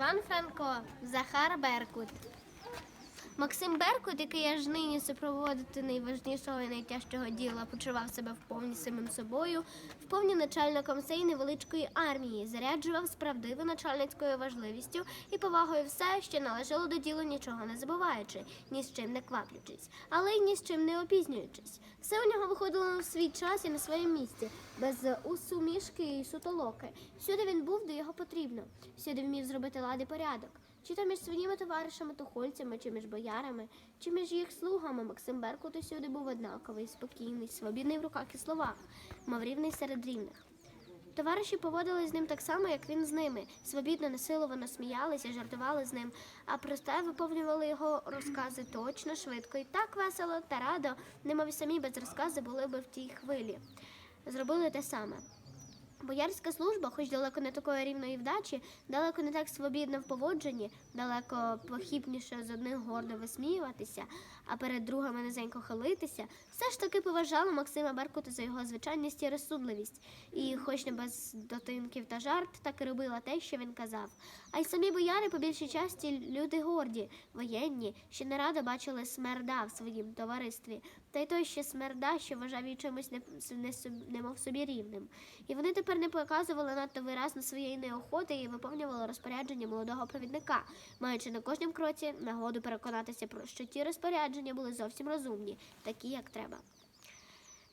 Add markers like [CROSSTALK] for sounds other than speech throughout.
Іван Франко, Захар Беркут. Максим Беркут, який аж нині супроводити найважнішого і найтяжчого діла, почував себе вповні самим собою, вповні начальником цієї невеличкої армії, заряджував з начальницькою важливістю і повагою все, що належало до ділу, нічого не забуваючи, ні з чим не кваплячись, але й ні з чим не опізнюючись. Все у нього виходило на свій час і на своєму місці, без усумішки і сутолоки. Всюди він був, де його потрібно, всюди вмів зробити лади порядок. Чи то між своїми товаришами тухольцями, чи між боярами, чи між їх слугами Максим Беркут усюди був однаковий, спокійний, свобідний в руках і словах, мав рівний серед рівних. Товариші поводили з ним так само, як він з ними. Свобідно, насиловано сміялися, жартували з ним, а просте виповнювали його розкази точно, швидко і так весело та радо, немов самі без розказу були би в тій хвилі. Зробили те саме. Боярська служба, хоч далеко не такої рівної вдачі, далеко не так свобідна в поводженні, далеко похибніше з одних гордо висміюватися, а перед другими низенько хилитися, все ж таки поважала Максима Беркута за його звичайність і розсудливість. І, хоч не без дотинків та жарт, так і робила те, що він казав. А й самі бояри по більшій часті люди горді, воєнні, що не радо бачили смерда в своїм товаристві, та й той ще смерда, що вважав її чимось не, не, немов собі рівним. І вони тепер не показували надто виразно своєї неохоти і виповнювали розпорядження молодого провідника, маючи на кожнім кроці нагоду переконатися про що ті розпорядження були зовсім розумні, такі як треба.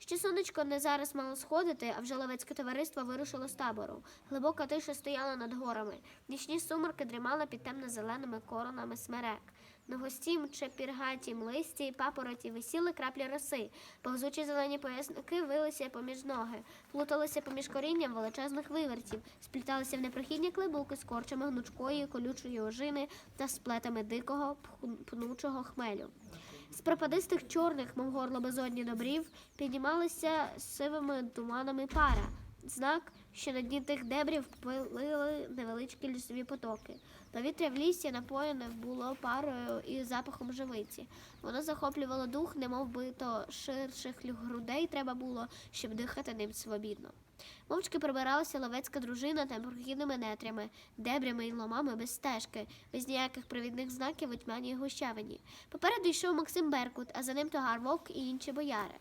Ще сонечко не зараз мало сходити, а вже ловецьке товариство вирушило з табору. Глибока тиша стояла над горами. Нічні сумерки дрімали під темно-зеленими коронами смерек. На густім чи піргатім листі й папороті висіли краплі роси. Повзучі зелені поясники вилися поміж ноги, плуталися поміж корінням величезних вивертів, спліталися в непрохідні клибуки з корчами гнучкої, колючої ожини та сплетами дикого пнучого хмелю. З пропадистих чорних, мов горло безодні добрів, піднімалися сивими туманами пара. Знак, що на дні тих дебрів пилили невеличкі лісові потоки. Повітря в лісі напоєне було парою і запахом живиці. Воно захоплювало дух, немов би то ширших грудей треба було, щоб дихати ним свобідно. Мовчки прибиралася ловецька дружина та прохідними нетрями, дебрями і ломами без стежки, без ніяких провідних знаків у тьмяній гущавині. Попереду йшов Максим Беркут, а за ним Тогар Вовк і інші бояри.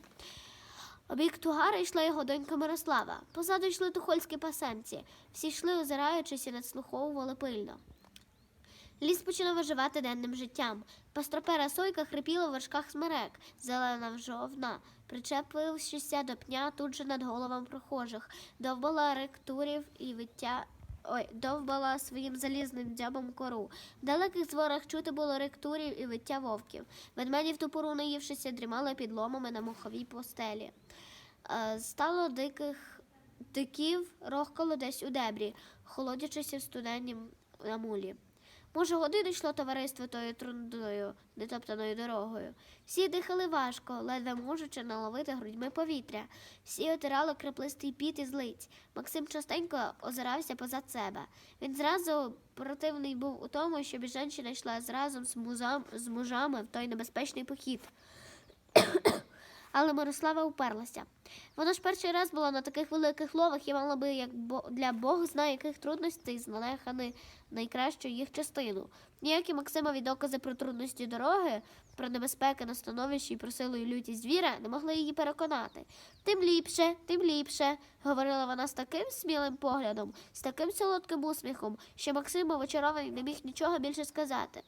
Обік Тугара йшла його донька Мирослава. Позаду йшли тухольські пасенці. Всі йшли, озираючись і надслуховували пильно. Ліс починав оживати денним життям. Пастропера сойка хрипіла в вершках смерек, зелена вжовна, причепившися до пня тут же над головами прохожих, довбала ректурів і виття. Ой, довбала своїм залізним дзьобом кору. В далеких зворах чути було ректурів і виття вовків. Ведмеді в ту пору, наївшися, дрімали під ломами на муховій постелі. Е, Стало диких диків рохкало десь у дебрі, холодячися в студеннім мулі. Може, годину йшло товариство тою трундою, нетоптаною дорогою. Всі дихали важко, ледве можучи наловити грудьми повітря. Всі отирали краплистий піт із лиць. Максим частенько озирався позад себе. Він зразу противний був у тому, щоб жінка йшла зразом з, музам, з мужами в той небезпечний похід. [COUGHS] Але Мирослава уперлася. Вона ж перший раз була на таких великих ловах і мала би, як для Бог знає, яких трудностей зналехани найкращу їх частину. Ніякі Максимові докази про трудності дороги, про небезпеки на становищі і про силу і лютість звіра не могли її переконати. Тим ліпше, тим ліпше, говорила вона з таким смілим поглядом, з таким солодким усміхом, що Максим очарований не міг нічого більше сказати.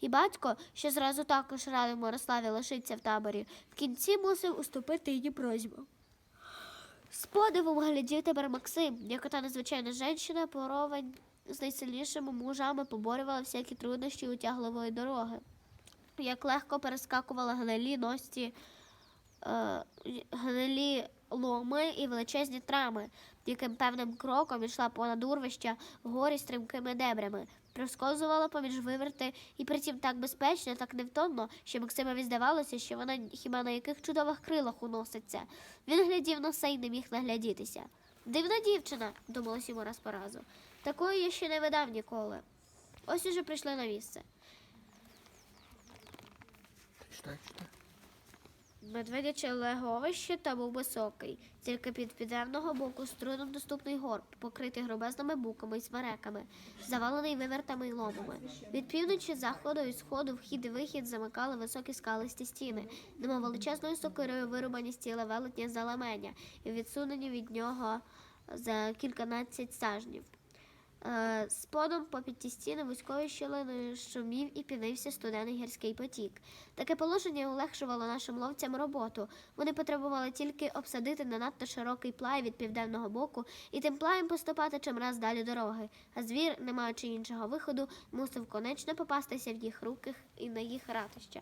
І батько, що зразу також радив Мирославі лишитися в таборі, в кінці мусив уступити її просьбу. З подивом глядів тепер Максим, як ота незвичайна жінка, поровень з найсильнішими мужами поборювала всякі труднощі утягливої дороги. Як легко перескакувала гнилі ності, е, гнилі ломи і величезні трами, яким певним кроком йшла понад урвища горі стрімкими дебрями, проскозувала поміж виверти і притім так безпечно, так невтомно, що Максимові здавалося, що вона хіба на яких чудових крилах уноситься. Він глядів на все й не міг наглядітися. Дивна дівчина, думалось йому раз по разу. Такої я ще не видав ніколи. Ось уже прийшли на місце. Читай, читай. Медведяче леговище та був високий, тільки під підземного боку з трудом доступний горб, покритий грубезними буками і смереками, завалений вивертами й ломами. Від півночі, заходу і сходу вхід і вихід замикали високі скалисті стіни, немов величезною сокирою вирубані стіли велетня заламення і відсунені від нього за кільканадцять сажнів. Е, Сподом попід ті стіни вузькою щілиною шумів і пінився студений гірський потік. Таке положення улегшувало нашим ловцям роботу. Вони потребували тільки обсадити не надто широкий плай від південного боку і тим плаєм поступати чимраз далі дороги. А звір, не маючи іншого виходу, мусив конечно попастися в їх руки і на їх ратища.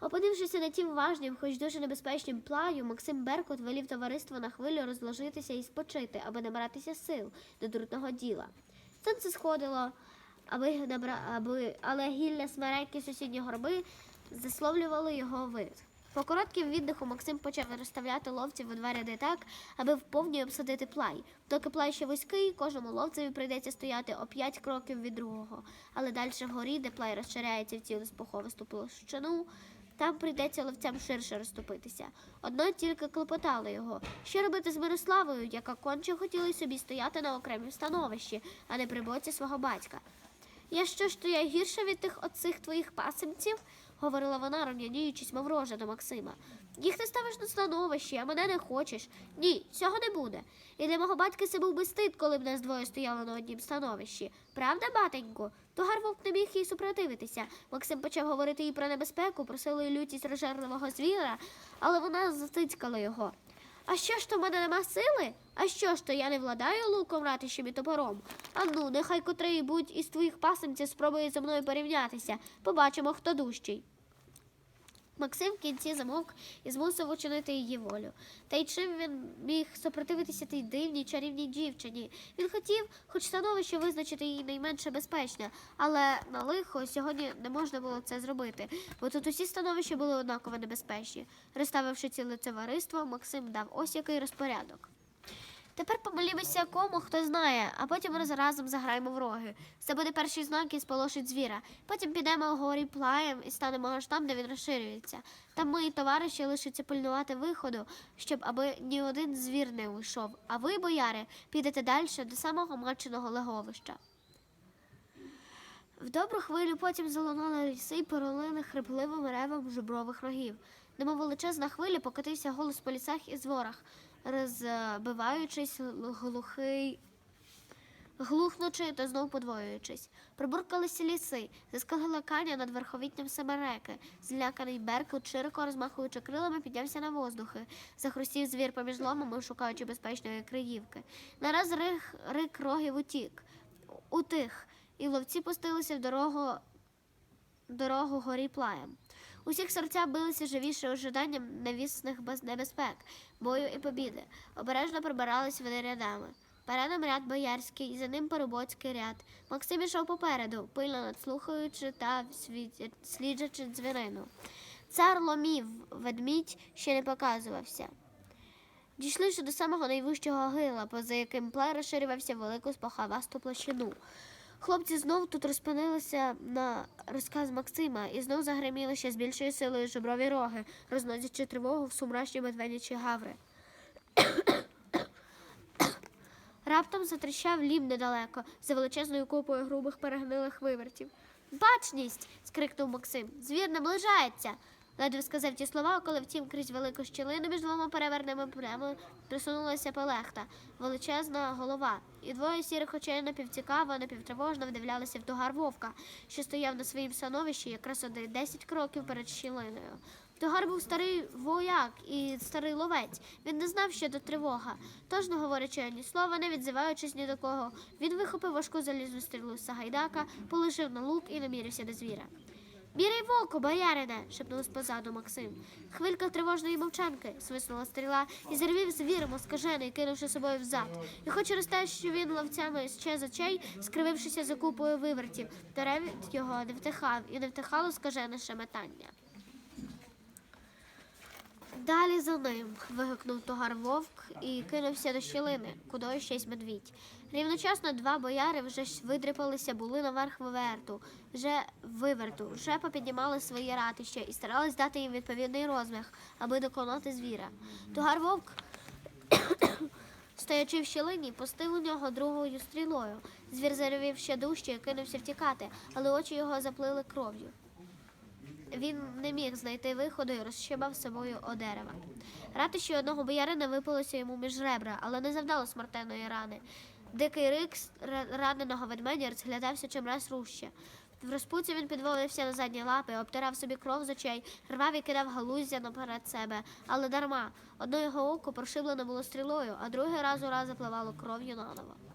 Опинившися на тім важнім, хоч дуже небезпечнім плаю, Максим Беркут велів товариство на хвилю розложитися і спочити, аби набратися сил до трудного діла. Сонце сходило, аби набра... аби... але гілля смереки сусідні горби засловлювали його вид. По коротким віддиху Максим почав розставляти ловців у два ряди так, аби вповні обсадити плай. Доки плай ще вузький, кожному ловцеві прийдеться стояти о п'ять кроків від другого. Але далі вгорі, де плай розширяється в цілу споховисту площину, там прийдеться ловцям ширше розступитися. Одно тільки клопотало його. Що робити з Мирославою, яка конче хотіла собі стояти на окремім становищі, а не при боці свого батька. Я що ж то я гірша від тих оцих твоїх пасенців? говорила вона, рум'яніючись, мов рожа до Максима. Їх ти ставиш на становище, а мене не хочеш. Ні, цього не буде. І для мого батька це був би стид, коли б нас двоє стояли на однім становищі. Правда, батенько? Тугар вовк не міг їй супротивитися. Максим почав говорити їй про небезпеку, про силу і лютість розжерливого звіра, але вона зацицькала його. А що ж то в мене нема сили? А що ж то я не владаю луком, ратищем і топором? А ну, нехай котрий будь із твоїх пасенців спробує зі мною порівнятися. Побачимо, хто дужчий. Максим в кінці замовк і змусив учинити її волю. Та й чим він міг супротивитися тій дивній чарівній дівчині? Він хотів, хоч становище визначити її найменше безпечне, але на лихо сьогодні не можна було це зробити, бо тут усі становища були однаково небезпечні. Розставивши ціле товариство, Максим дав ось який розпорядок. Тепер помолімося кому, хто знає, а потім раз разом заграємо в роги. Це буде перший знак і сполошить звіра. Потім підемо вгорі плаєм і станемо аж там, де він розширюється. Там мої товариші лишаться пильнувати виходу, щоб аби ні один звір не уйшов. А ви, бояри, підете далі до самого маченого леговища. В добру хвилю потім залунали ліси й поролини хрипливим ревом жубрових рогів. Немов величезна хвиля покотився голос по лісах і зворах, розбиваючись глухий, глухнучи та знов подвоюючись. Прибуркалися ліси, заскалила каня над верховітням Семереки. Зляканий Беркут, широко розмахуючи крилами, піднявся на воздухи. Захрустів звір поміж ломами, шукаючи безпечної криївки. Нараз рих, рик рогів утік, утих, і ловці пустилися в дорогу, дорогу горі плаєм. Усіх серця билися живіше ожиданням невісних небезпек, бою і побіди. Обережно прибирались вони рядами. Передом ряд боярський, за ним парубоцький ряд. Максим ішов попереду, пильно надслухаючи та сліджачи дзвінину. Цар ломів, ведмідь ще не показувався. Дійшли ж до самого найвищого гила, поза яким плай розширювався велику спохавасту площину. Хлопці знов тут розпинилися на розказ Максима і знов загриміли ще з більшою силою жеброві роги, розносячи тривогу в сумрачні медведячі гаври. Раптом затріщав лім недалеко, за величезною купою грубих перегнилих вивертів. Бачність. скрикнув Максим. Звір наближається. Ледве сказав ті слова, коли втім крізь велику щілину між двома переверними плями присунулася пелехта, величезна голова, і двоє сірих очей напівцікаво, напівтривожно вдивлялися в тугар вовка, що стояв на своїм становищі якраз один десять кроків перед щілиною. Тугар був старий вояк і старий ловець. Він не знав, що до тривога. Тож, не говорячи ані слова, не відзиваючись ні до кого, він вихопив важку залізну стрілу Сагайдака, положив на лук і намірився до звіра. Бірий воку, боярине, шепнув спозаду Максим. Хвилька тривожної мовчанки, свиснула стріла, і зарвів звіром оскажений, кинувши собою взад. І хоч через те, що він ловцями ще з очей, скривившися за купою вивертів, ревід його не втихав, і не втихало скажене шеметання. Далі за ним. вигукнув тогар вовк і кинувся до щілини, кудою щось медвідь. Рівночасно два бояри вже видрипалися були наверх виверту, вже виверту, вже попіднімали свої ратища і старались дати їм відповідний розмах, аби доконати звіра. Тугар вовк, [COUGHS] стоячи в щілині, пустив у нього другою стрілою. Звір заревів ще дужче і кинувся втікати, але очі його заплили кров'ю. Він не міг знайти виходу і розщебав собою о дерева. Ратищі одного боярина випалося йому між ребра, але не завдало смертельної рани. Дикий рик раненого ведмедя розглядався чимраз руще. В розпуці він підвалився на задні лапи, обтирав собі кров з очей, рвав і кидав галуздя наперед себе, але дарма. Одне його око прошиблено було стрілою, а друге раз у раз запливало кров'ю наново.